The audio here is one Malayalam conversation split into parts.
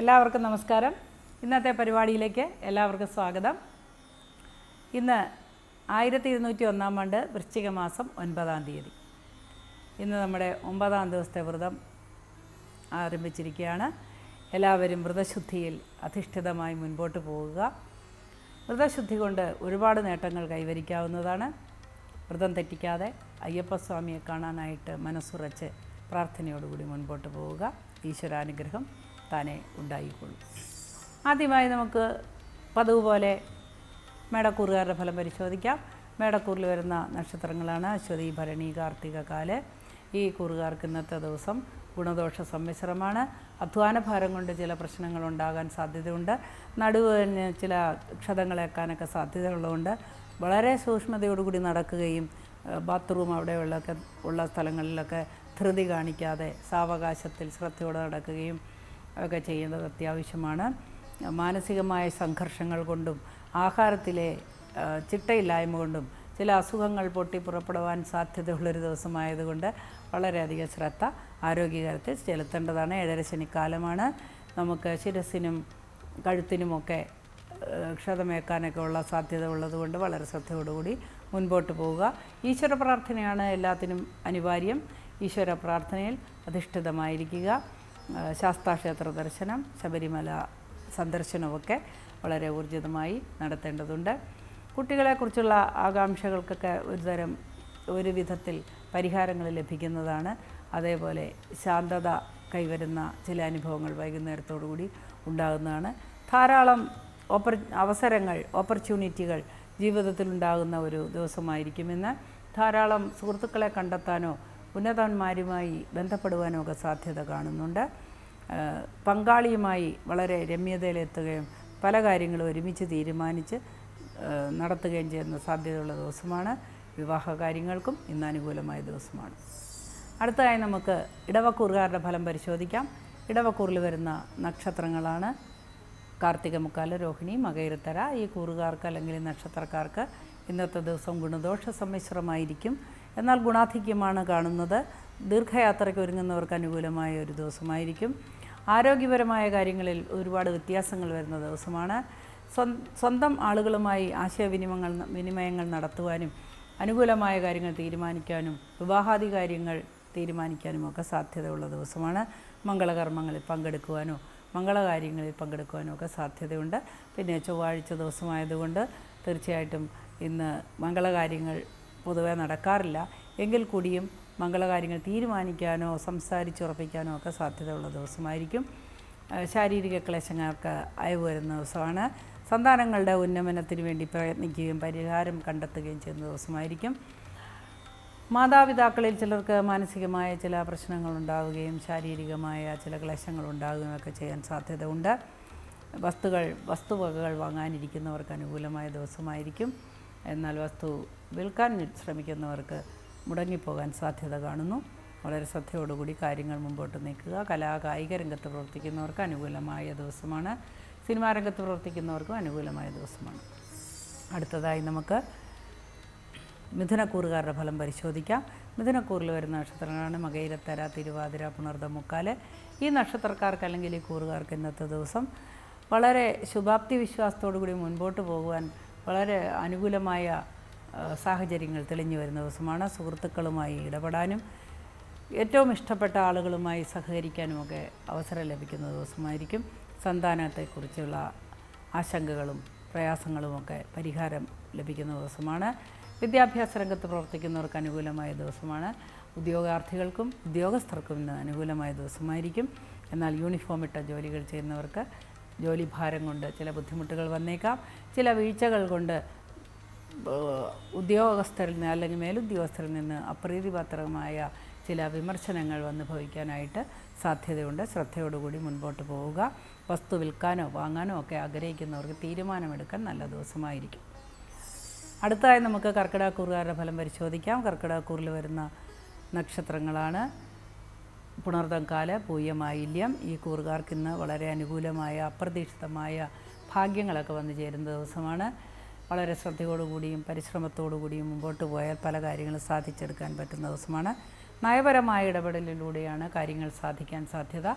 എല്ലാവർക്കും നമസ്കാരം. ഇന്നത്തെ പരിപാടിയിലേക്ക് എല്ലാവർക്കും സ്വാഗതം. ഇന്ന് ആയിരത്തി ഇരുന്നൂറ്റി ഒന്നാം ആണ്ട് വൃശ്ചിക മാസം ഒൻപതാം തീയതി. ഇന്ന് നമ്മുടെ ഒമ്പതാം ദിവസത്തെ വ്രതം ആരംഭിച്ചിരിക്കുകയാണ്. എല്ലാവരും വ്രതശുദ്ധിയിൽ അധിഷ്ഠിതമായി മുൻപോട്ട് പോവുക. വ്രതശുദ്ധി കൊണ്ട് ഒരുപാട് നേട്ടങ്ങൾ കൈവരിക്കാവുന്നതാണ്. വ്രതം തെറ്റിക്കാതെ അയ്യപ്പസ്വാമിയെ കാണാനായിട്ട് മനസ്സുറച്ച് പ്രാർത്ഥനയോടുകൂടി മുൻപോട്ട് പോവുക. ഈശ്വരാനുഗ്രഹം താനെ ഉണ്ടായിക്കുള്ളൂ ആദ്യമായി നമുക്ക് പതിവ് പോലെ മേടക്കൂറുകാരുടെ ഫലം പരിശോധിക്കാം. മേടക്കൂറിൽ വരുന്ന നക്ഷത്രങ്ങളാണ് അശ്വതി ഭരണി കാർത്തിക കാൽ. ഈ കൂറുകാർക്ക് ഇന്നത്തെ ദിവസം ഗുണദോഷ സമ്മിശ്രമാണ് അധ്വാന ഭാരം കൊണ്ട് ചില പ്രശ്നങ്ങൾ ഉണ്ടാകാൻ സാധ്യതയുണ്ട്. നടുവിന് ചില ക്ഷതങ്ങളേക്കാനൊക്കെ സാധ്യതയുള്ളതുകൊണ്ട് വളരെ സൂക്ഷ്മതയോടുകൂടി നടക്കുകയും ബാത്റൂം അവിടെയുള്ളൊക്കെ ഉള്ള സ്ഥലങ്ങളിലൊക്കെ ധൃതി കാണിക്കാതെ സാവകാശത്തിൽ ശ്രദ്ധയോടെ നടക്കുകയും ഒക്കെ ചെയ്യേണ്ടത് അത്യാവശ്യമാണ്. മാനസികമായ സംഘർഷങ്ങൾ കൊണ്ടും ആഹാരത്തിലെ ചിട്ടയില്ലായ്മ കൊണ്ടും ചില അസുഖങ്ങൾ പൊട്ടി പുറപ്പെടുവാൻ സാധ്യതയുള്ളൊരു ദിവസമായതുകൊണ്ട് വളരെയധികം ശ്രദ്ധ ആരോഗ്യകാര്യത്തിൽ ചെലുത്തേണ്ടതാണ്. ഏഴര ശനിക്കാലമാണ്. നമുക്ക് ശിരസിനും കഴുത്തിനുമൊക്കെ ക്ഷതമേക്കാനൊക്കെ ഉള്ള സാധ്യത ഉള്ളതുകൊണ്ട് വളരെ ശ്രദ്ധയോടുകൂടി മുൻപോട്ട് പോവുക. ഈശ്വര പ്രാർത്ഥനയാണ് എല്ലാത്തിനും അനിവാര്യം. ഈശ്വര പ്രാർത്ഥനയിൽ അധിഷ്ഠിതമായിരിക്കുക. ശാസ്താക്ഷേത്ര ദർശനം ശബരിമല സന്ദർശനമൊക്കെ വളരെ ഊർജിതമായി നടത്തേണ്ടതുണ്ട്. കുട്ടികളെക്കുറിച്ചുള്ള ആകാംക്ഷകൾക്കൊക്കെ ഒരുതരം ഒരു വിധത്തിൽ പരിഹാരങ്ങൾ ലഭിക്കുന്നതാണ്. അതേപോലെ ശാന്തത കൈവരുന്ന ചില അനുഭവങ്ങൾ വൈകുന്നേരത്തോടു കൂടി ഉണ്ടാകുന്നതാണ്. ധാരാളം ഓപ്പർ അവസരങ്ങൾ ഓപ്പർച്യൂണിറ്റികൾ ജീവിതത്തിൽ ഉണ്ടാകുന്ന ഒരു ദിവസമായിരിക്കുമെന്ന് ധാരാളം സുഹൃത്തുക്കളെ കണ്ടെത്താനോ ഉന്നതന്മാരുമായി ബന്ധപ്പെടുവാനുമൊക്കെ സാധ്യത കാണുന്നുണ്ട്. പങ്കാളിയുമായി വളരെ രമ്യതയിലെത്തുകയും പല കാര്യങ്ങളും ഒരുമിച്ച് തീരുമാനിച്ച് നടത്തുകയും ചെയ്യുന്ന സാധ്യതയുള്ള ദിവസമാണ് വിവാഹ കാര്യങ്ങൾക്കും ഇന്ന് അനുകൂലമായ ദിവസമാണ്. അടുത്തതായി നമുക്ക് ഇടവക്കൂറുകാരുടെ ഫലം പരിശോധിക്കാം. ഇടവക്കൂറിൽ വരുന്ന നക്ഷത്രങ്ങളാണ് കാർത്തിക മുക്കാല രോഹിണി മകയിരത്തര ഈ കൂറുകാർക്ക് അല്ലെങ്കിൽ നക്ഷത്രക്കാർക്ക് ഇന്നത്തെ ദിവസം ഗുണദോഷ സമ്മിശ്രമായിരിക്കും എന്നാൽ ഗുണാധിക്യമാണ് കാണുന്നത്. ദീർഘയാത്രയ്ക്ക് ഒരുങ്ങുന്നവർക്ക് അനുകൂലമായ ഒരു ദിവസമായിരിക്കും. ആരോഗ്യപരമായ കാര്യങ്ങളിൽ ഒരുപാട് വ്യത്യാസങ്ങൾ വരുന്ന ദിവസമാണ്. സ്വ- സ്വന്തം ആളുകളുമായി ആശയവിനിമയങ്ങൾ വിനിമയങ്ങൾ നടത്തുവാനും അനുകൂലമായ കാര്യങ്ങൾ തീരുമാനിക്കാനും വിവാഹാദി കാര്യങ്ങൾ തീരുമാനിക്കാനും ഒക്കെ സാധ്യതയുള്ള ദിവസമാണ്. മംഗളകർമ്മങ്ങളിൽ പങ്കെടുക്കുവാനോ മംഗളകാര്യങ്ങളിൽ പങ്കെടുക്കുവാനോ ഒക്കെ സാധ്യതയുണ്ട്. പിന്നെ ചൊവ്വാഴ്ച ദിവസമായതുകൊണ്ട് തീർച്ചയായിട്ടും ഇന്ന് മംഗളകാര്യങ്ങൾ പൊതുവെ നടക്കാറില്ല. എങ്കിൽ കൂടിയും മംഗളകാര്യങ്ങൾ തീരുമാനിക്കാനോ സംസാരിച്ചുറപ്പിക്കാനോ ഒക്കെ സാധ്യതയുള്ള ദിവസമായിരിക്കും. ശാരീരിക ക്ലേശങ്ങൾക്ക് അയവ് വരുന്ന ദിവസമാണ്. സന്താനങ്ങളുടെ ഉന്നമനത്തിന് വേണ്ടി പ്രയത്നിക്കുകയും പരിഹാരം കണ്ടെത്തുകയും ചെയ്യുന്ന ദിവസമായിരിക്കും. മാതാപിതാക്കളിൽ ചിലർക്ക് മാനസികമായ ചില പ്രശ്നങ്ങൾ ഉണ്ടാവുകയും ശാരീരികമായ ചില ക്ലേശങ്ങൾ ഉണ്ടാവുകയും ഒക്കെ ചെയ്യാൻ സാധ്യത ഉണ്ട് വസ്തുക്കൾ വസ്തുവകകൾ വാങ്ങാനിരിക്കുന്നവർക്ക് അനുകൂലമായ ദിവസമായിരിക്കും. എന്നാൽ വസ്തു വിൽക്കാൻ ശ്രമിക്കുന്നവർക്ക് മുടങ്ങിപ്പോകാൻ സാധ്യത കാണുന്നു. വളരെ ശ്രദ്ധയോടുകൂടി കാര്യങ്ങൾ മുമ്പോട്ട് നീക്കുക. കലാ കായിക രംഗത്ത് പ്രവർത്തിക്കുന്നവർക്ക് അനുകൂലമായ ദിവസമാണ്. സിനിമാ രംഗത്ത് പ്രവർത്തിക്കുന്നവർക്കും അനുകൂലമായ ദിവസമാണ്. അടുത്തതായി നമുക്ക് മിഥുനക്കൂറുകാരുടെ ഫലം പരിശോധിക്കാം. മിഥുനക്കൂറിൽ വരുന്ന നക്ഷത്രങ്ങളാണ് മകയിലത്തര തിരുവാതിര പുണർദ മുക്കാൽ. ഈ നക്ഷത്രക്കാർക്ക് അല്ലെങ്കിൽ ഈ കൂറുകാർക്ക് ഇന്നത്തെ ദിവസം വളരെ ശുഭാപ്തി വിശ്വാസത്തോടു കൂടി മുൻപോട്ട് പോകുവാൻ വളരെ അനുകൂലമായ സാഹചര്യങ്ങൾ തെളിഞ്ഞു വരുന്ന ദിവസമാണ്. സുഹൃത്തുക്കളുമായി ഇടപെടാനും ഏറ്റവും ഇഷ്ടപ്പെട്ട ആളുകളുമായി സഹകരിക്കാനുമൊക്കെ അവസരം ലഭിക്കുന്ന ദിവസമായിരിക്കും. സന്താനത്തെക്കുറിച്ചുള്ള ആശങ്കകളും പ്രയാസങ്ങളുമൊക്കെ പരിഹാരം ലഭിക്കുന്ന ദിവസമാണ്. വിദ്യാഭ്യാസ രംഗത്ത് പ്രവർത്തിക്കുന്നവർക്ക് അനുകൂലമായ ദിവസമാണ്. ഉദ്യോഗാർത്ഥികൾക്കും ഉദ്യോഗസ്ഥർക്കും ഇന്ന് അനുകൂലമായ ദിവസമായിരിക്കും. എന്നാൽ യൂണിഫോം ഇട്ട ജോലികൾ ചെയ്യുന്നവർക്ക് ജോലി ഭാരം കൊണ്ട് ചില ബുദ്ധിമുട്ടുകൾ വന്നേക്കാം. ചില വീഴ്ചകൾ കൊണ്ട് ഉദ്യോഗസ്ഥരിൽ നിന്ന് അല്ലെങ്കിൽ മേലുദ്യോഗസ്ഥരിൽ നിന്ന് അപ്രീതിപാത്രമായ ചില വിമർശനങ്ങൾ വന്ന് ഭവിക്കാനായിട്ട് സാധ്യതയുണ്ട്. ശ്രദ്ധയോടുകൂടി മുൻപോട്ട് പോവുക. വസ്തു വിൽക്കാനോ വാങ്ങാനോ ഒക്കെ ആഗ്രഹിക്കുന്നവർക്ക് തീരുമാനമെടുക്കാൻ നല്ല ദിവസമായിരിക്കും. അടുത്തതായി നമുക്ക് കർക്കിടകക്കൂറുകാരുടെ ഫലം പരിശോധിക്കാം. കർക്കിടകക്കൂറിൽ വരുന്ന നക്ഷത്രങ്ങളാണ്. പുണർതംകാൽ പൂയമായില്യം ഈ കൂറുകാർക്ക് ഇന്ന് വളരെ അനുകൂലമായ അപ്രതീക്ഷിതമായ ഭാഗ്യങ്ങളൊക്കെ വന്നു ചേരുന്ന ദിവസമാണ്. വളരെ ശ്രദ്ധയോടുകൂടിയും പരിശ്രമത്തോടുകൂടിയും മുമ്പോട്ട് പോയാൽ പല കാര്യങ്ങളും സാധിച്ചെടുക്കാൻ പറ്റുന്ന ദിവസമാണ്. നയപരമായ ഇടപെടലിലൂടെയാണ് കാര്യങ്ങൾ സാധിക്കാൻ സാധ്യത.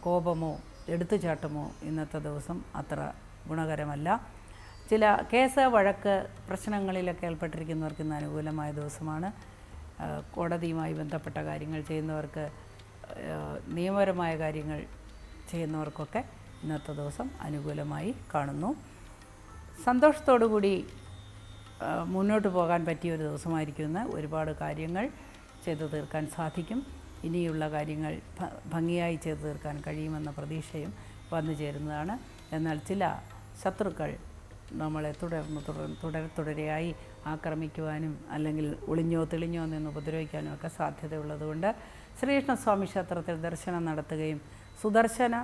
കോപമോ എടുത്തുചാട്ടമോ ഇന്നത്തെ ദിവസം അത്ര ഗുണകരമല്ല. ചില കേസ് വഴക്ക് പ്രശ്നങ്ങളിലൊക്കെ ഏർപ്പെട്ടിരിക്കുന്നവർക്ക് ഇന്ന് അനുകൂലമായ ദിവസമാണ്. കോടതിയുമായി ബന്ധപ്പെട്ട കാര്യങ്ങൾ ചെയ്യുന്നവർക്ക് നിയമപരമായ കാര്യങ്ങൾ ചെയ്യുന്നവർക്കൊക്കെ ഇന്നത്തെ ദിവസം അനുകൂലമായി കാണുന്നു. സന്തോഷത്തോടു കൂടി മുന്നോട്ട് പോകാൻ പറ്റിയ ഒരു ദിവസമായിരിക്കും ഇന്ന് ഒരുപാട് കാര്യങ്ങൾ ചെയ്തു തീർക്കാൻ സാധിക്കും. ഇനിയുള്ള കാര്യങ്ങൾ ഭംഗിയായി ചെയ്തു തീർക്കാൻ കഴിയുമെന്ന പ്രതീക്ഷയും വന്നു ചേരുന്നതാണ്. എന്നാൽ ചില ശത്രുക്കൾ നമ്മളെ തുടർന്ന് തുടർ തുടരെ തുടരെയായി ആക്രമിക്കുവാനും അല്ലെങ്കിൽ ഒളിഞ്ഞോ തെളിഞ്ഞോ നിന്ന് ഉപദ്രവിക്കാനും ഒക്കെ സാധ്യതയുള്ളതുകൊണ്ട് ശ്രീകൃഷ്ണസ്വാമി ക്ഷേത്രത്തിൽ ദർശനം നടത്തുകയും സുദർശന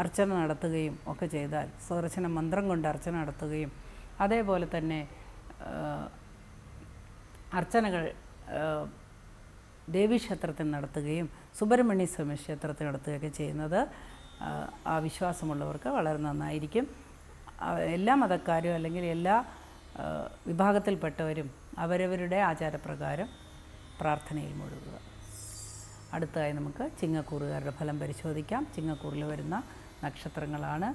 അർച്ചന നടത്തുകയും ഒക്കെ ചെയ്താൽ സുദർശന മന്ത്രം കൊണ്ട് അർച്ചന നടത്തുകയും അതേപോലെ തന്നെ അർച്ചനകൾ ദേവീക്ഷേത്രത്തിൽ നടത്തുകയും സുബ്രഹ്മണ്യ സ്വാമി ക്ഷേത്രത്തിൽ നടത്തുകയൊക്കെ ചെയ്യുന്നത് ആ, വിശ്വാസമുള്ളവർക്ക് വളരെ നന്നായിരിക്കും. എല്ലാ മതക്കാരും അല്ലെങ്കിൽ എല്ലാ വിഭാഗത്തിൽപ്പെട്ടവരും അവരവരുടെ ആചാരപ്രകാരം പ്രാർത്ഥനയിൽ മുഴുകുക. അടുത്തതായി നമുക്ക് ചിങ്ങക്കൂറുകാരുടെ ഫലം പരിശോധിക്കാം. ചിങ്ങക്കൂറിൽ വരുന്ന നക്ഷത്രങ്ങളാണ്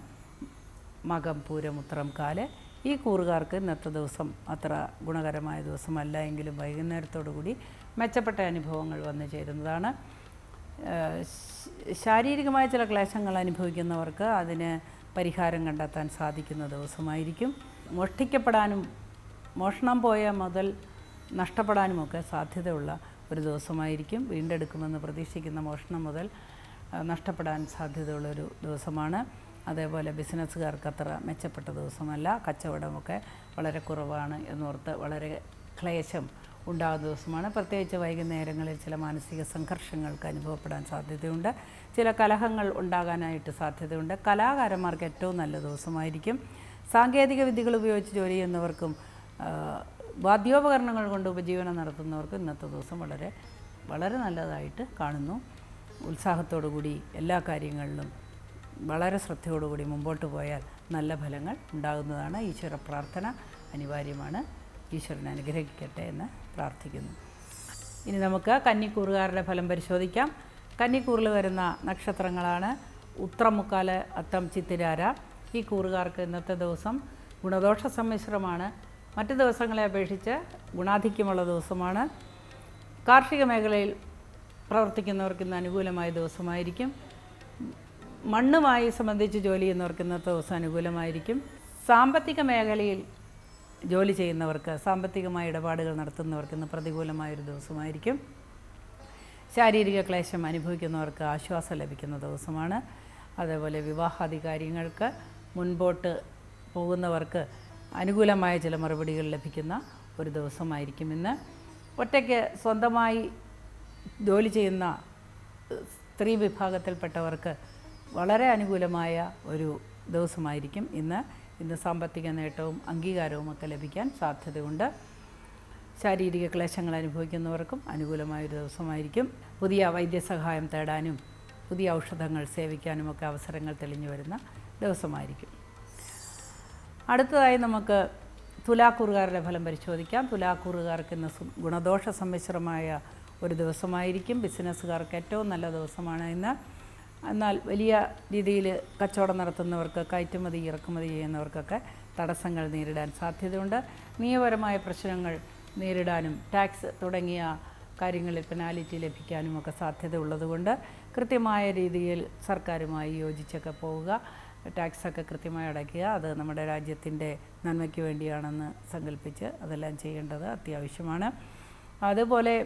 മകം പൂരം ഉത്രം കാൽ. ഈ കൂറുകാർക്ക് ഇന്നത്തെ ദിവസം അത്ര ഗുണകരമായ ദിവസമല്ല എങ്കിലും വൈകുന്നേരത്തോടു കൂടി മെച്ചപ്പെട്ട അനുഭവങ്ങൾ വന്നു ചേരുന്നതാണ്. ശാരീരികമായ ചില ക്ലേശങ്ങൾ അനുഭവിക്കുന്നവർക്ക് അതിന് പരിഹാരം കണ്ടെത്താൻ സാധിക്കുന്ന ദിവസമായിരിക്കും. മോഷ്ടിക്കപ്പെടാനും മോഷണം പോയ മുതൽ നഷ്ടപ്പെടാനുമൊക്കെ സാധ്യതയുള്ള ഒരു ദിവസമായിരിക്കും വീണ്ടെടുക്കുമെന്ന് പ്രതീക്ഷിക്കുന്ന മോഷണം മുതൽ നഷ്ടപ്പെടാൻ സാധ്യതയുള്ളൊരു ദിവസമാണ്. അതേപോലെ ബിസിനസ്സുകാർക്ക് അത്ര മെച്ചപ്പെട്ട ദിവസമല്ല. കച്ചവടമൊക്കെ വളരെ കുറവാണ് എന്നോർത്ത് വളരെ ക്ലേശം ഉണ്ടാകുന്ന ദിവസമാണ്. പ്രത്യേകിച്ച് വൈകുന്നേരങ്ങളിൽ ചില മാനസിക സംഘർഷങ്ങൾക്ക് അനുഭവപ്പെടാൻ സാധ്യതയുണ്ട്. ചില കലഹങ്ങൾ ഉണ്ടാകാനായിട്ട് സാധ്യതയുണ്ട്. കലാകാരന്മാർക്ക് ഏറ്റവും നല്ല ദിവസമായിരിക്കും. സാങ്കേതിക വിദ്യകൾ ഉപയോഗിച്ച് ജോലി ചെയ്യുന്നവർക്കും വാദ്യോപകരണങ്ങൾ കൊണ്ട് ഉപജീവനം നടത്തുന്നവർക്ക് ഇന്നത്തെ ദിവസം വളരെ വളരെ നല്ലതായിട്ട് കാണുന്നു. ഉത്സാഹത്തോടു കൂടി എല്ലാ കാര്യങ്ങളിലും വളരെ ശ്രദ്ധയോടുകൂടി മുമ്പോട്ട് പോയാൽ നല്ല ഫലങ്ങൾ ഉണ്ടാകുന്നതാണ്. ഈശ്വര പ്രാർത്ഥന അനിവാര്യമാണ്. ഈശ്വരൻ അനുഗ്രഹിക്കട്ടെ എന്ന് പ്രാർത്ഥിക്കുന്നു. ഇനി നമുക്ക് കന്നിക്കൂറുകാരുടെ ഫലം പരിശോധിക്കാം. കന്നിക്കൂറിൽ വരുന്ന നക്ഷത്രങ്ങളാണ് ഉത്രമുക്കാൽ അത്തം ചിത്തിരാര. ഈ കൂറുകാർക്ക് ഇന്നത്തെ ദിവസം ഗുണദോഷ സമ്മിശ്രമാണ്. മറ്റ് ദിവസങ്ങളെ അപേക്ഷിച്ച് ഗുണാധിക്യമുള്ള ദിവസമാണ്. കാർഷിക മേഖലയിൽ പ്രവർത്തിക്കുന്നവർക്ക് ഇന്ന് അനുകൂലമായ ദിവസമായിരിക്കും. മണ്ണുമായി സംബന്ധിച്ച് ജോലി ചെയ്യുന്നവർക്ക് ഇന്നത്തെ ദിവസം അനുകൂലമായിരിക്കും. സാമ്പത്തിക മേഖലയിൽ ജോലി ചെയ്യുന്നവർക്ക് സാമ്പത്തികമായ ഇടപാടുകൾ നടത്തുന്നവർക്ക് ഇന്ന് പ്രതികൂലമായൊരു ദിവസമായിരിക്കും. ശാരീരിക ക്ലേശം അനുഭവിക്കുന്നവർക്ക് ആശ്വാസം ലഭിക്കുന്ന ദിവസമാണ്. അതേപോലെ വിവാഹാധികാരികൾക്ക് മുൻപോട്ട് പോകുന്നവർക്ക് അനുകൂലമായ ചില മറുപടികൾ ലഭിക്കുന്ന ഒരു ദിവസമായിരിക്കും ഇന്ന്. ഒറ്റയ്ക്ക് സ്വന്തമായി ജോലി ചെയ്യുന്ന സ്ത്രീ വിഭാഗത്തിൽപ്പെട്ടവർക്ക് വളരെ അനുകൂലമായ ഒരു ദിവസമായിരിക്കും ഇന്ന്. ഇന്ന് സാമ്പത്തിക നേട്ടവും അംഗീകാരവും ഒക്കെ ലഭിക്കാൻ സാധ്യതയുണ്ട്. ശാരീരിക ക്ലേശങ്ങൾ അനുഭവിക്കുന്നവർക്കും അനുകൂലമായൊരു ദിവസമായിരിക്കും. പുതിയ വൈദ്യസഹായം തേടാനും പുതിയ ഔഷധങ്ങൾ സേവിക്കാനുമൊക്കെ അവസരങ്ങൾ തെളിഞ്ഞു വരുന്ന ദിവസമായിരിക്കും. അടുത്തതായി നമുക്ക് തുലാക്കൂറുകാരുടെ ഫലം പരിശോധിക്കാം. തുലാക്കൂറുകാർക്ക് ഇന്ന് ഗുണദോഷ സമ്മിശ്രമായ ഒരു ദിവസമായിരിക്കും. ബിസിനസ്സുകാർക്ക് ഏറ്റവും നല്ല ദിവസമാണ് ഇന്ന്. എന്നാൽ വലിയ രീതിയിൽ കച്ചവടം നടത്തുന്നവർക്ക് കയറ്റുമതി ഇറക്കുമതി ചെയ്യുന്നവർക്കൊക്കെ തടസ്സങ്ങൾ നേരിടാൻ സാധ്യതയുണ്ട്. നിയമപരമായ പ്രശ്നങ്ങൾ നേരിടാനും ടാക്സ് തുടങ്ങിയ കാര്യങ്ങളിൽ പെനാലിറ്റി ലഭിക്കാനും ഒക്കെ സാധ്യത ഉള്ളതുകൊണ്ട് കൃത്യമായ രീതിയിൽ സർക്കാരുമായി യോജിച്ചൊക്കെ പോവുക. ടാക്സൊക്കെ കൃത്യമായി അടയ്ക്കുക. അത് നമ്മുടെ രാജ്യത്തിന്റെ നന്മയ്ക്ക് വേണ്ടിയാണെന്ന് സങ്കല്പിച്ച് അതെല്ലാം ചെയ്യേണ്ടത് അത്യാവശ്യമാണ്. അതുപോലെ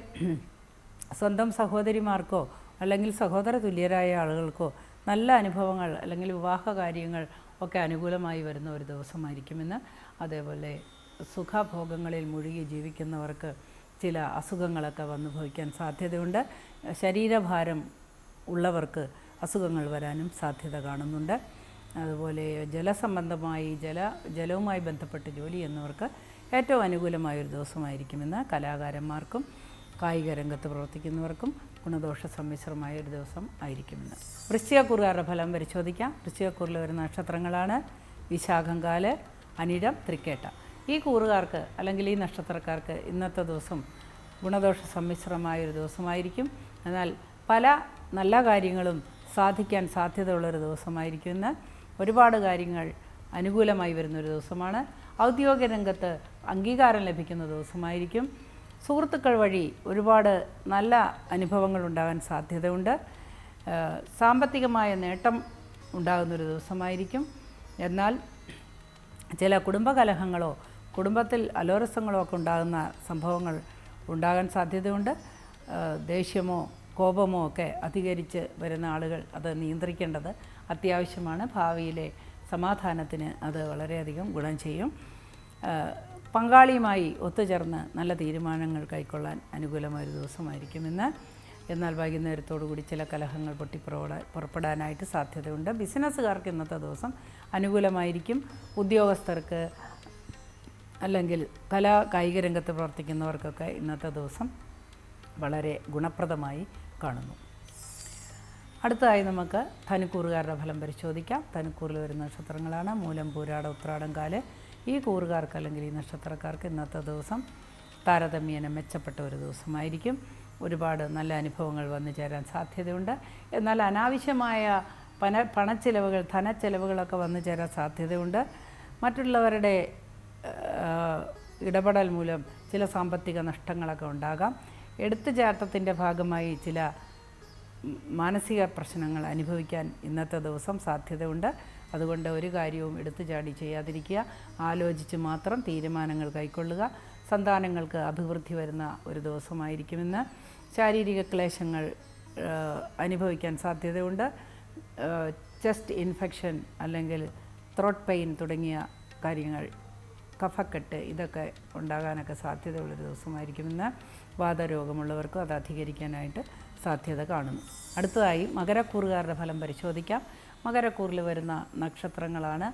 സ്വന്തം സഹോദരിമാർക്കോ അല്ലെങ്കിൽ സഹോദര തുല്യരായ ആളുകൾക്കോ നല്ല അനുഭവങ്ങൾ അല്ലെങ്കിൽ വിവാഹ കാര്യങ്ങൾ ഒക്കെ അനുകൂലമായി വരുന്ന ഒരു ദിവസമായിരിക്കുമെന്ന് അതേപോലെ സുഖഭോഗങ്ങളിൽ മുഴുകി ജീവിക്കുന്നവർക്ക് ചില അസുഖങ്ങളൊക്കെ വന്നു ഭവിക്കാൻ സാധ്യതയുണ്ട്. ശരീരഭാരം ഉള്ളവർക്ക് അസുഖങ്ങൾ വരാനും സാധ്യത കാണുന്നുണ്ട്. അതുപോലെ ജലസംബന്ധമായി ജല ജലവുമായി ബന്ധപ്പെട്ട് ജോലി ചെയ്യുന്നവർക്ക് ഏറ്റവും അനുകൂലമായൊരു ദിവസമായിരിക്കുമെന്ന് കലാകാരന്മാർക്കും കായിക രംഗത്ത് പ്രവർത്തിക്കുന്നവർക്കും ഗുണദോഷ സമ്മിശ്രമായ ഒരു ദിവസം ആയിരിക്കുമെന്ന്. വൃശ്ചികക്കുറുകാരുടെ ഫലം പരിശോധിക്കാം. വൃശ്ചികക്കുറിൽ വരുന്ന നക്ഷത്രങ്ങളാണ് വിശാഖങ്കാൽ അനിഴം തൃക്കേട്ട. ഈ കൂറുകാർക്ക് അല്ലെങ്കിൽ ഈ നക്ഷത്രക്കാർക്ക് ഇന്നത്തെ ദിവസം ഗുണദോഷ സമ്മിശ്രമായ ഒരു ദിവസമായിരിക്കും. എന്നാൽ പല നല്ല കാര്യങ്ങളും സാധിക്കാൻ സാധ്യതയുള്ളൊരു ദിവസമായിരിക്കും ഇന്ന് ഒരുപാട് കാര്യങ്ങൾ അനുകൂലമായി വരുന്നൊരു ദിവസമാണ്. ഔദ്യോഗിക രംഗത്ത് അംഗീകാരം ലഭിക്കുന്ന ദിവസമായിരിക്കും. സുഹൃത്തുക്കൾ വഴി ഒരുപാട് നല്ല അനുഭവങ്ങൾ ഉണ്ടാകാൻ സാധ്യതയുണ്ട്. സാമ്പത്തികമായ നേട്ടം ഉണ്ടാകുന്നൊരു ദിവസമായിരിക്കും. എന്നാൽ ചില കുടുംബകലഹങ്ങളോ കുടുംബത്തിൽ അലോരസങ്ങളോ ഒക്കെ ഉണ്ടാകുന്ന സംഭവങ്ങൾ ഉണ്ടാകാൻ സാധ്യതയുണ്ട്. ദേഷ്യമോ കോപമോ ഒക്കെ അധികരിച്ച് വരുന്ന ആളുകൾ അത് നിയന്ത്രിക്കേണ്ടത് അത്യാവശ്യമാണ്. ഭാവിയിലെ സമാധാനത്തിന് അത് വളരെയധികം ഗുണം ചെയ്യും. പങ്കാളിയുമായി ഒത്തുചേർന്ന് നല്ല തീരുമാനങ്ങൾ കൈക്കൊള്ളാൻ അനുകൂലമായൊരു ദിവസമായിരിക്കും ഇന്ന്. എന്നാൽ വൈകുന്നേരത്തോടു കൂടി ചില കലഹങ്ങൾ പൊട്ടിപ്പുറപ്പെടാൻ പുറപ്പെടാനായിട്ട് സാധ്യതയുണ്ട്. ബിസിനസ്സുകാർക്ക് ഇന്നത്തെ ദിവസം അനുകൂലമായിരിക്കും. ഉദ്യോഗസ്ഥർക്ക് അല്ലെങ്കിൽ കലാ കായിക രംഗത്ത് പ്രവർത്തിക്കുന്നവർക്കൊക്കെ ഇന്നത്തെ ദിവസം വളരെ ഗുണപ്രദമായി കാണുന്നു. അടുത്തതായി നമുക്ക് ധനുക്കൂറുകാരുടെ ഫലം പരിശോധിക്കാം. ധനുക്കൂറിൽ വരുന്ന നക്ഷത്രങ്ങളാണ് മൂലം പൂരാട ഉത്രാടം കാൽ. ഈ കൂറുകാർക്ക് അല്ലെങ്കിൽ ഈ നക്ഷത്രക്കാർക്ക് ഇന്നത്തെ ദിവസം താരതമ്യേന മെച്ചപ്പെട്ട ഒരു ദിവസമായിരിക്കും. ഒരുപാട് നല്ല അനുഭവങ്ങൾ വന്നു ചേരാൻ സാധ്യതയുണ്ട്. എന്നാൽ അനാവശ്യമായ പണ പണച്ചിലവുകൾ ധനച്ചിലവുകളൊക്കെ വന്നു ചേരാൻ സാധ്യതയുണ്ട്. മറ്റുള്ളവരുടെ ഇടപെടൽ മൂലം ചില സാമ്പത്തിക നഷ്ടങ്ങളൊക്കെ ഉണ്ടാകാം. എടുത്തുചാട്ടത്തിന്റെ ഭാഗമായി ചില മാനസിക പ്രശ്നങ്ങൾ അനുഭവിക്കാൻ ഇന്നത്തെ ദിവസം സാധ്യതയുണ്ട്. അതുകൊണ്ട് ഒരു കാര്യവും എടുത്തു ചാടി ചെയ്യാതിരിക്കുക. ആലോചിച്ച് മാത്രം തീരുമാനങ്ങൾ കൈക്കൊള്ളുക. സന്താനങ്ങൾക്ക് അഭിവൃദ്ധി വരുന്ന ഒരു ദിവസമായിരിക്കുമെന്ന് ശാരീരിക ക്ലേശങ്ങൾ അനുഭവിക്കാൻ സാധ്യതയുണ്ട്. ചെസ്റ്റ് ഇൻഫെക്ഷൻ അല്ലെങ്കിൽ ത്രോട്ട് പെയിൻ തുടങ്ങിയ കാര്യങ്ങൾ കഫക്കെട്ട് ഇതൊക്കെ ഉണ്ടാകാനൊക്കെ സാധ്യതയുള്ളൊരു ദിവസമായിരിക്കുമെന്ന് വാദരോഗമുള്ളവർക്കും അത് അധികരിക്കാനായിട്ട് സാധ്യത കാണുന്നു. അടുത്തതായി മകരക്കൂറുകാരുടെ ഫലം പരിശോധിക്കാം. മകരക്കൂറിൽ വരുന്ന നക്ഷത്രങ്ങളാണ്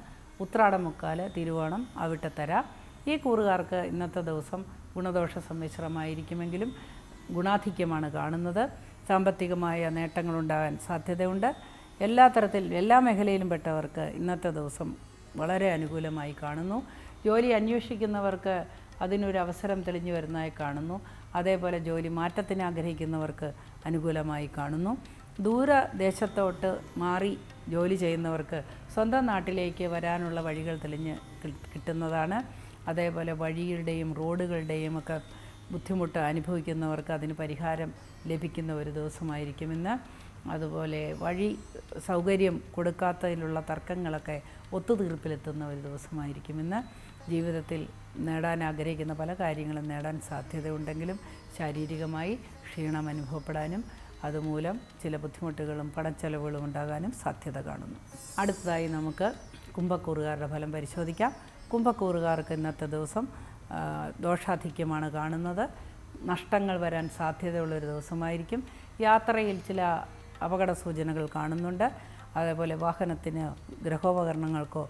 ഉത്രാടമുക്കാൽ തിരുവോണം അവിട്ടത്തര. ഈ കൂറുകാർക്ക് ഇന്നത്തെ ദിവസം ഗുണദോഷ സമ്മിശ്രമായിരിക്കുമെങ്കിലും ഗുണാധിക്യമാണ് കാണുന്നത്. സാമ്പത്തികമായ നേട്ടങ്ങളുണ്ടാകാൻ സാധ്യതയുണ്ട്. എല്ലാ തരത്തിൽ എല്ലാ മേഖലയിലും പെട്ടവർക്ക് ഇന്നത്തെ ദിവസം വളരെ അനുകൂലമായി കാണുന്നു. ജോലി അന്വേഷിക്കുന്നവർക്ക് അതിനൊരു അവസരം തെളിഞ്ഞു വരുന്നതായി കാണുന്നു. അതേപോലെ ജോലി മാറ്റത്തിന് ആഗ്രഹിക്കുന്നവർക്ക് അനുകൂലമായി കാണുന്നു. ദൂരദേശത്തോട്ട് മാറി ജോലി ചെയ്യുന്നവർക്ക് സ്വന്തം നാട്ടിലേക്ക് വരാനുള്ള വഴികൾ തെളിഞ്ഞ് കിട്ടുന്നതാണ്. അതേപോലെ വഴിയുടെയും റോഡുകളുടെയും ഒക്കെ ബുദ്ധിമുട്ട് അനുഭവിക്കുന്നവർക്ക് അതിന് പരിഹാരം ലഭിക്കുന്ന ഒരു ദിവസമായിരിക്കുമെന്ന് അതുപോലെ വഴി സൗകര്യം കൊടുക്കാത്തതിലുള്ള തർക്കങ്ങളൊക്കെ ഒത്തുതീർപ്പിലെത്തുന്ന ഒരു ദിവസമായിരിക്കും ഇന്ന്. ജീവിതത്തിൽ നേടാൻ ആഗ്രഹിക്കുന്ന പല കാര്യങ്ങളും നേടാൻ സാധ്യതയുണ്ടെങ്കിലും ശാരീരികമായി ക്ഷീണം അനുഭവപ്പെടാനും അതുമൂലം ചില ബുദ്ധിമുട്ടുകളും പണച്ചെലവുകളും ഉണ്ടാകാനും സാധ്യത കാണുന്നു. അടുത്തതായി നമുക്ക് കുംഭക്കൂറുകാരുടെ ഫലം പരിശോധിക്കാം. കുംഭക്കൂറുകാർക്ക് ഇന്നത്തെ ദിവസം ദോഷാധിക്യമാണ് കാണുന്നത്. നഷ്ടങ്ങൾ വരാൻ സാധ്യതയുള്ളൊരു ദിവസമായിരിക്കും. യാത്രയിൽ ചില അപകട സൂചനകൾ കാണുന്നുണ്ട്. അതേപോലെ വാഹനത്തിന് ഗ്രഹോപകരണങ്ങൾക്കോ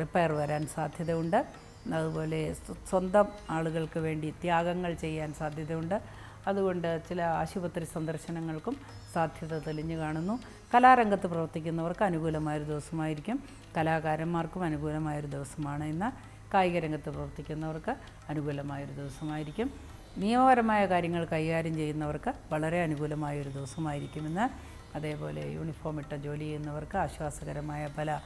റിപ്പയർ വരാൻ സാധ്യതയുണ്ട്. അതുപോലെ സ്വ- സ്വന്തം ആളുകൾക്ക് വേണ്ടി ത്യാഗങ്ങൾ ചെയ്യാൻ സാധ്യതയുണ്ട്. അതുകൊണ്ട് ചില ആശുപത്രി സന്ദർശനങ്ങൾക്കും സാധ്യത തെളിഞ്ഞു കാണുന്നു. കലാരംഗത്ത് പ്രവർത്തിക്കുന്നവർക്ക് അനുകൂലമായൊരു ദിവസമായിരിക്കും. കലാകാരന്മാർക്കും അനുകൂലമായൊരു ദിവസമാണ് ഇന്ന്. കായിക രംഗത്ത് പ്രവർത്തിക്കുന്നവർക്ക് അനുകൂലമായൊരു ദിവസമായിരിക്കും. നിയമപരമായ കാര്യങ്ങൾ കൈകാര്യം ചെയ്യുന്നവർക്ക് വളരെ അനുകൂലമായൊരു ദിവസമായിരിക്കുമെന്ന് അതേപോലെ യൂണിഫോം ഇട്ട ജോലി ചെയ്യുന്നവർക്ക് ആശ്വാസകരമായ പല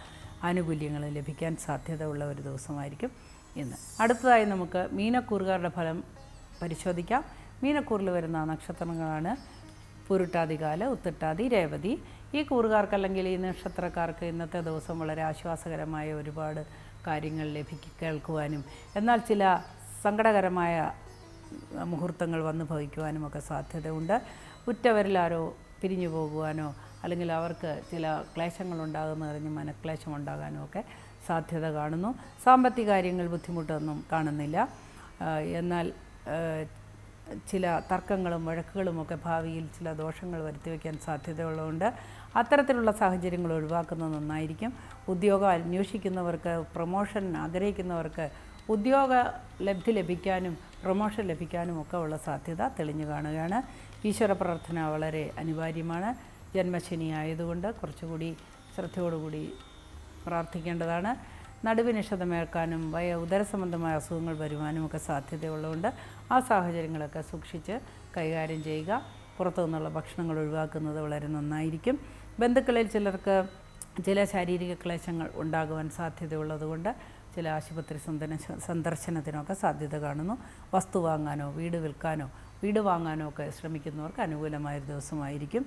ആനുകൂല്യങ്ങളും ലഭിക്കാൻ സാധ്യതയുള്ള ഒരു ദിവസമായിരിക്കും ഇന്ന്. അടുത്തതായി നമുക്ക് മീനക്കൂറുകാരുടെ ഫലം പരിശോധിക്കാം. മീനക്കൂറിൽ വരുന്ന നക്ഷത്രങ്ങളാണ് പുരുട്ടാതികാൽ ഉത്തിട്ടാതി രേവതി. ഈ കൂറുകാർക്ക് അല്ലെങ്കിൽ ഈ നക്ഷത്രക്കാർക്ക് ഇന്നത്തെ ദിവസം വളരെ ആശ്വാസകരമായ ഒരുപാട് കാര്യങ്ങൾ ലഭിക്ക കേൾക്കുവാനും എന്നാൽ ചില സങ്കടകരമായ മുഹൂർത്തങ്ങൾ വന്നു ഭവിക്കുവാനും ഒക്കെ സാധ്യതയുണ്ട് ഉറ്റവരിലാരോ പിരിഞ്ഞു പോകുവാനോ അല്ലെങ്കിൽ അവർക്ക് ചില ക്ലേശങ്ങളുണ്ടാകുന്ന അറിഞ്ഞ് മനക്ലേശം ഉണ്ടാകാനോ ഒക്കെ സാധ്യത കാണുന്നു. സാമ്പത്തിക കാര്യങ്ങൾ ബുദ്ധിമുട്ടൊന്നും കാണുന്നില്ല. എന്നാൽ ചില തർക്കങ്ങളും വഴക്കുകളുമൊക്കെ ഭാവിയിൽ ചില ദോഷങ്ങൾ വരുത്തി വയ്ക്കാൻ സാധ്യതയുള്ളതുകൊണ്ട് അത്തരത്തിലുള്ള സാഹചര്യങ്ങൾ ഒഴിവാക്കുന്നത് നന്നായിരിക്കും. ഉദ്യോഗം അന്വേഷിക്കുന്നവർക്ക് പ്രൊമോഷൻ ആഗ്രഹിക്കുന്നവർക്ക് ഉദ്യോഗ ലബ്ധി ലഭിക്കാനും പ്രൊമോഷൻ ലഭിക്കാനും ഒക്കെ ഉള്ള സാധ്യത തെളിഞ്ഞു കാണുകയാണ്. ഈശ്വര പ്രാർത്ഥന വളരെ അനിവാര്യമാണ്. ജന്മശനി ആയതുകൊണ്ട് കുറച്ചുകൂടി ശ്രദ്ധയോടുകൂടി പ്രാർത്ഥിക്കേണ്ടതാണ്. നടുവിന് ക്ഷതമേൽക്കാനും വയ ഉദരസംബന്ധമായ അസുഖങ്ങൾ വരുവാനും ഒക്കെ സാധ്യതയുള്ളതുകൊണ്ട് ആ സാഹചര്യങ്ങളൊക്കെ സൂക്ഷിച്ച് കൈകാര്യം ചെയ്യുക. പുറത്തു നിന്നുള്ള ഭക്ഷണങ്ങൾ ഒഴിവാക്കുന്നത് വളരെ നന്നായിരിക്കും. ബന്ധുക്കളിൽ ചിലർക്ക് ചില ശാരീരിക ക്ലേശങ്ങൾ ഉണ്ടാകുവാൻ സാധ്യതയുള്ളതുകൊണ്ട് ചില ആശുപത്രി സന്ദന സന്ദർശനത്തിനൊക്കെ സാധ്യത കാണുന്നു. വസ്തു വാങ്ങാനോ വീട് വിൽക്കാനോ വീട് വാങ്ങാനോ ഒക്കെ ശ്രമിക്കുന്നവർക്ക് അനുകൂലമായൊരു ദിവസമായിരിക്കും.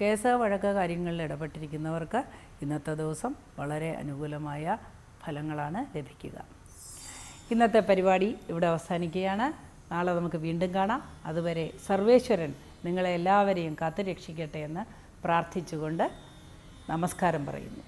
കേസ് വഴക്ക് കാര്യങ്ങളിൽ ഇടപെട്ടിരിക്കുന്നവർക്ക് ഇന്നത്തെ ദിവസം വളരെ അനുകൂലമായ ഫലങ്ങളാണ് ലഭിക്കുക. ഇന്നത്തെ പരിപാടി ഇവിടെ അവസാനിക്കുകയാണ്. നാളെ നമുക്ക് വീണ്ടും കാണാം. അതുവരെ സർവേശ്വരൻ നിങ്ങളെ എല്ലാവരെയും കാത്തുരക്ഷിക്കട്ടെ എന്ന് പ്രാർത്ഥിച്ചുകൊണ്ട് നമസ്കാരം പറയുന്നു.